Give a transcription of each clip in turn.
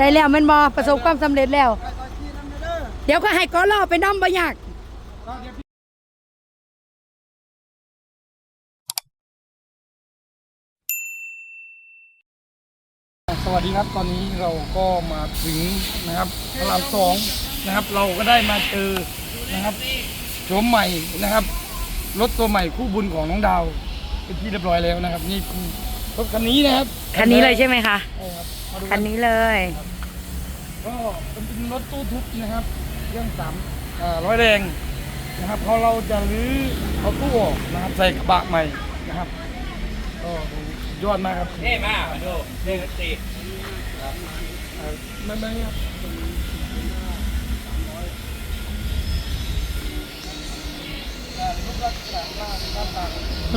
ได้แล้วแมันบอประสบความสำเร็จแล้ว เดี๋ยวก็ให้กอล่อไปน้ำบ่ยากสวัสดีครับตอนนี้เราก็มาถึงนะครับพระรามสองนะครับ เราก็ได้มาเจอนะครับโฉมใหม่นะครับรถตัวใหม่คู่บุญของน้องดาว เป็นที่เรียบร้อยแล้วนะครับ นี่คือรถคันนี้นะครับ คันนี้เลยใช่ไหมคะ ใช่ครับมาดูคันนี้เลย ก็เป็นรถตู้ทึบนะครับเครื่องสามอ่าร้อยแรงนะครับพอเราจะรื้อเอาตู้ออกนะครับใส่กระบะใหม่นะครับก็ดูสุดยอดมากครับเท่มากดูเท่สิเอ่อไม่ไม่ครับ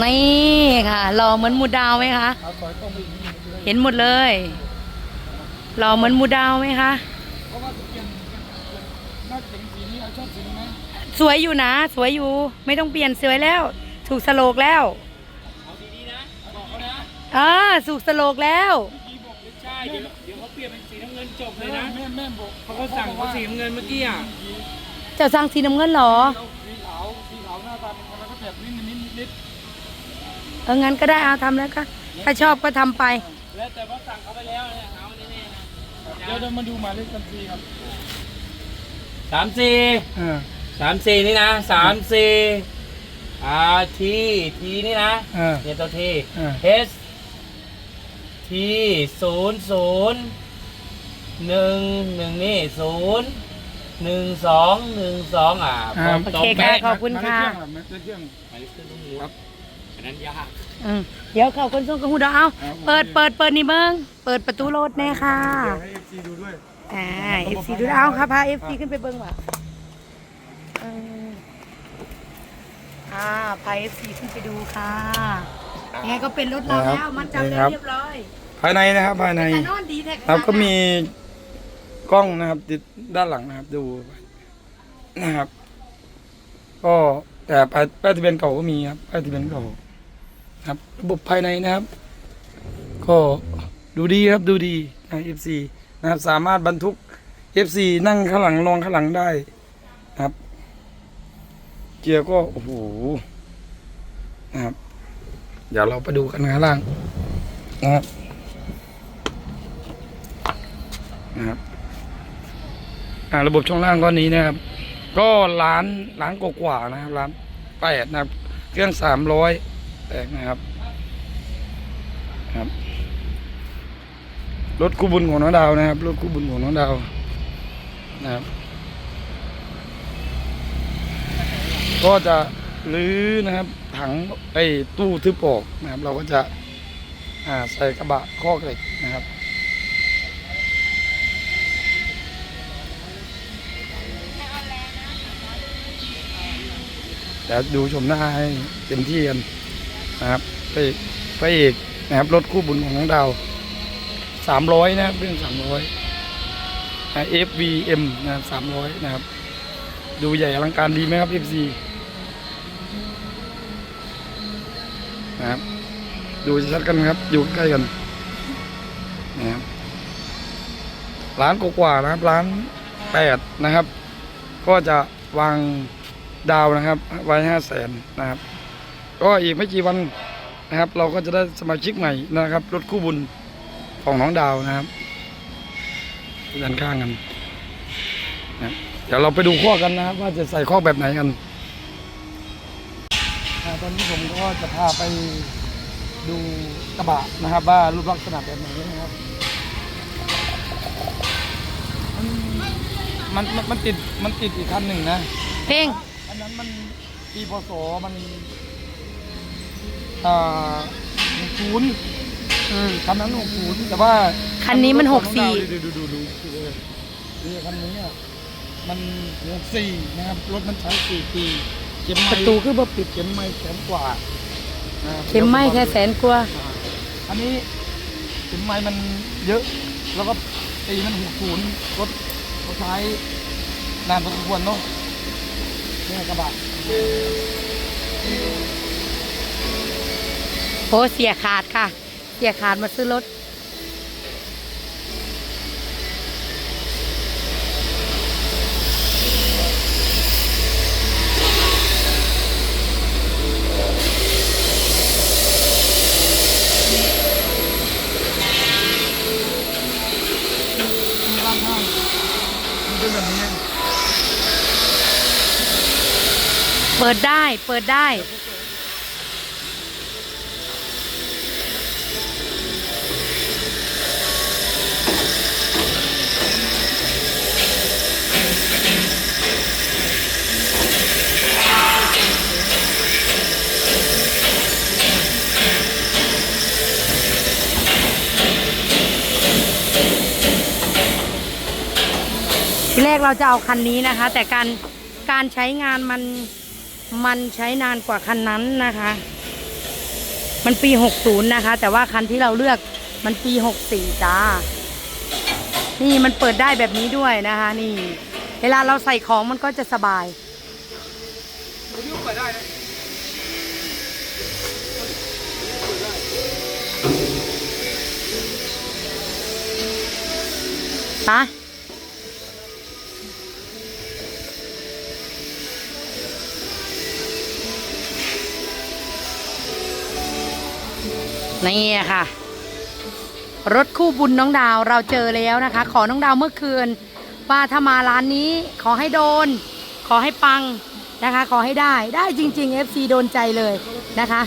นี่ค่ะหล่อเหมือนหมูดาวไหมคะเอาต่อยต้องไปอีกนิดนึงเลยเห็นหมดเลยหล่อเหมือนหมูดาวไหมคะ สวยอยู่นะ สวยอยู่ ไม่ต้องเปลี่ยนสวยแล้ว ถูกสโลกแล้วเอาดีๆนะบอกเขานะเออถูกสโลกแล้วพี่บอกไม่ใช่เดี๋ยวเดี๋ยวเขาเปลี่ยนเป็นสีน้ำเงินจบเลยนะแม่แม่บอกเขาก็สั่งเขาสีน้ำเงินเมื่อกี้อะเจ้าสร้างสีน้ำเงินเหรอเอาสีขาวสีขาวหน้าตาเป็นคนละก็แบบนิดนิดนิดนิดเอองั้นก็ได้เอาทำแล้วก็ถ้าชอบก็ทำไป แล้วแต่ว่าสั่งเขาไปแล้วเนี่ยเอาแน่ๆนะเดี๋ยวเดี๋ยวมาดูหมายเลขบัญชีครับสามสี่ อ่า สามสี่นี่นะสามสี่อ่าทีทีนี่นะอ่าเนี่ยตัวทีอ่า S T ศูนย์ศูนย์หนึ่งหนึ่งนี่ศูนย์หนึ่งสองหนึ่งสองอะพร้อมโอตรงเคค่ะเป๊ะขอบคุณค่ะหมายเลขเครื่องหมายเลขเครื่องต้องรู้ครับอันนั้นยากอืมเดี๋ยวเขาคนส่งกระหูดาวเอาเปิดเปิดเปิดนี่เบิ้งเปิดประตูรถแน่ค่ะ เดี๋ยวให้เอฟซีดูด้วย อ่าเอฟซีดูเอาค่ะพาเอฟซีขึ้นไปเบิ้งว่ะ เอออ่าพาเอฟซีขึ้นไปดูค่ะยังไงก็เป็นรถเราแล้วมันจำได้เรียบร้อยภายในนะครับภายในแต่นอนดีแท้ครับก็มีกล้องนะครับ ติดด้านหลังนะครับ ดูนะครับ ก็แต่ป้ายป้ายทะเบียนเก่าก็มีครับป้ายทะเบียนเก่าครับ ระบบภายในนะครับ ก็ดูดีครับดูดีนะ FC นะครับ สามารถบรรทุก FC นั่งข้างหลังนอนข้างหลังได้นะครับ เกียร์ก็โอ้โหนะครับ เดี๋ยวเราไปดูกันข้างล่างนะครับนะครับอ่าระบบช่องล่างก้อนนี้นะครับ ก็ล้านล้านกว่าๆนะครับล้านแปดนะครับ เครื่องสามร้อยแตกนะครับครับรถคู่บุญของน้องดาวนะครับรถคู่บุญของน้องดาวนะครับ ก็จะรื้อนะครับ ถังไอ้ตู้ทึบออกนะครับ เราก็จะอ่าใส่กระบะข้อกเหล็กนะครับเดี๋ยวดูชมหน้าให้เต็มที่กันนะครับไปพระเอกนะครับรถคู่บุญของน้องดาวสามร้อยนะครับเรื่องสามร้อย FVM นะครับสามร้อยนะครับ ดูใหญ่อลังการดีไหมครับ FC นะครับ ดูชัดกันครับ อยู่ใกล้กันนะครับร้านกว่าๆนะครับร้านแปดนะครับ ก็จะวางดาวนะครับ ไว้ห้าแสนนะครับ ก็อีกไม่กี่วันนะครับ เราก็จะได้สมาชิกใหม่นะครับรถคู่บุญของน้องดาวนะครับด้านข้างกันนะเดี๋ยวเราไปดูข้อกันนะครับ ว่าจะใส่ข้อแบบไหนกัน ตอนนี้ผมก็จะพาไปดูกระบะนะครับ ว่ารูปลักษณะแบบไหนนะครับมันมันมันมันติดมันติดอีกคันหนึ่งนะเพลงอันนั้นมันปีพศมันอ่าหกศูนย์อืมคันนั้นหกศูนย์แต่ว่าคันนี้มันรถของหกสี่ดูดูดูดูดูดูนี่คันนี้อะมันหกสี่นะครับรถมันใช้สี่ปี เข็มปไม้ระตูคือบ่ปิด เข็มไม้แสนกว่าอ่าเข็มไหม้แค่แสนกว่าอ่าอันนี้เข็มไม้มันเยอะ แล้วก็ปีมันหกศูนย์รถเขาใช้นานพอสมควรเนาะเนี่ยกระบะโอ้เสียขาดค่ะ เสียขาดมาซื้อรถางมันเป็นแบบนี้ เปิดได้ เปิดได้ ทีแรกเราจะเอาคันนี้นะคะ แต่การการใช้งานมัน มันใช้นานกว่าคันนั้นนะคะ มันปี 60 นะคะ แต่ว่าคันที่เราเลือกมันปี 64 จ้า นี่มันเปิดได้แบบนี้ด้วยนะคะ นี่ เวลาเราใส่ของมันก็จะสบายเดี๋ยวนี้เปิดได้นะ นี่ค่ะ รถคู่บุญน้องดาวเราเจอแล้วนะคะ ขอน้องดาวเมื่อคืนว่าถ้ามาร้านนี้ขอให้โดน ขอให้ปังนะคะ ขอให้ได้ได้จริง ๆ FC โดนใจเลยนะคะ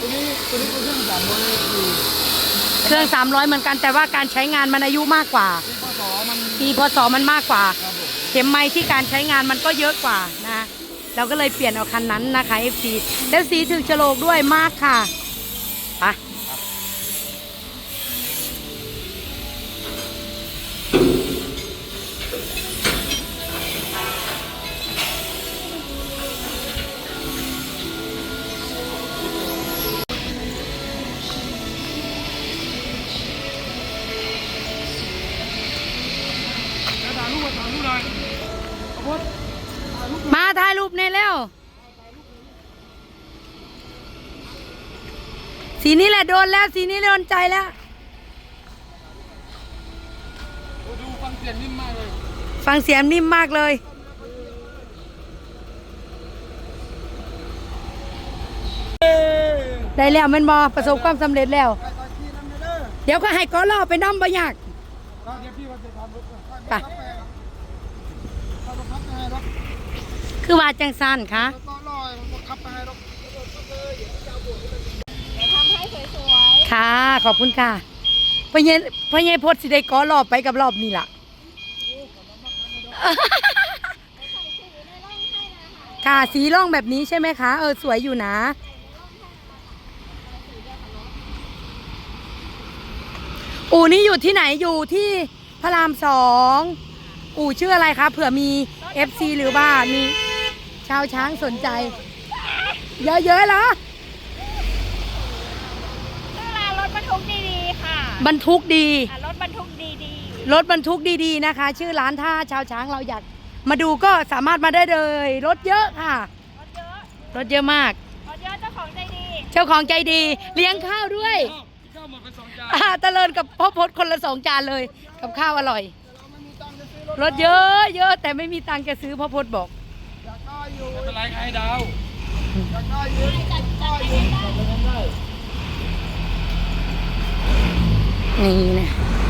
ตัวนี้ตัวนี้เป็นเครื่องสามร้อยสี่เครื่อง300เหมือนกันแต่ว่าการใช้งานมันอายุมากกว่าที่พศมันปีพศมันมากกว่าครับผมเข็มไม้ที่การใช้งานมันก็เยอะกว่านะ เราก็เลยเปลี่ยนเอาคันนั้นนะคะ FC แล้วสีถึงโฉลกด้วยมากค่ะไป สีนี้แหละโดนแล้ว สีนี้โดนใจแล้ว ดูฟังเสียงนิ่มมากเลย ฟังเสียงนิ่มมากเลย ได้แล้วมันบอประสบความสำเร็จแล้ว เดี๋ยวก็ให้กอล่อไปน้ำบะยากไปรถขับไปให้รถคือว่าจังสันคะก็ลอยรถขับไปให้รถ ค่ะ ขอบคุณค่ะพญพญพดสิได้ก้อล่อไปกับรอบนี้ล่ะ ค่ะสีร่องแบบนี้ใช่ไหมคะ เออ สวยอยู่นะอู่นี้อยู่ที่ไหนอยู่ที่พระรามสองอู่ชื่ออะไรคะเผื่อมี FC หรือว่ามีชาวช้างสนใจ เยอะๆเหรอร้านรถบรรทุกดีๆค่ะ บรรทุกดี อะรถบรรทุกดีรถบรรทุกดีๆนะคะ ชื่อร้านท่าชาวช้างเราอยากมาดูก็สามารถมาได้เลย รถเยอะค่ะ ๆรถเยอะรถเยอะมาก รถเยอะเจ้าของใจดีเจ้าของใจดี เลี้ยงข้าวด้วยข้าวหมดไปสองจานอ่าตะเลินกับพ่อพดคนละสองจานเลย กับข้าวอร่อยรถเยอะเยอะแต่ไม่มีตังค์จะซื้อพ่อพดบอก อยากได้อยู่ไม่เป็นไรใครดาวอยากได้อยู่ 嗯。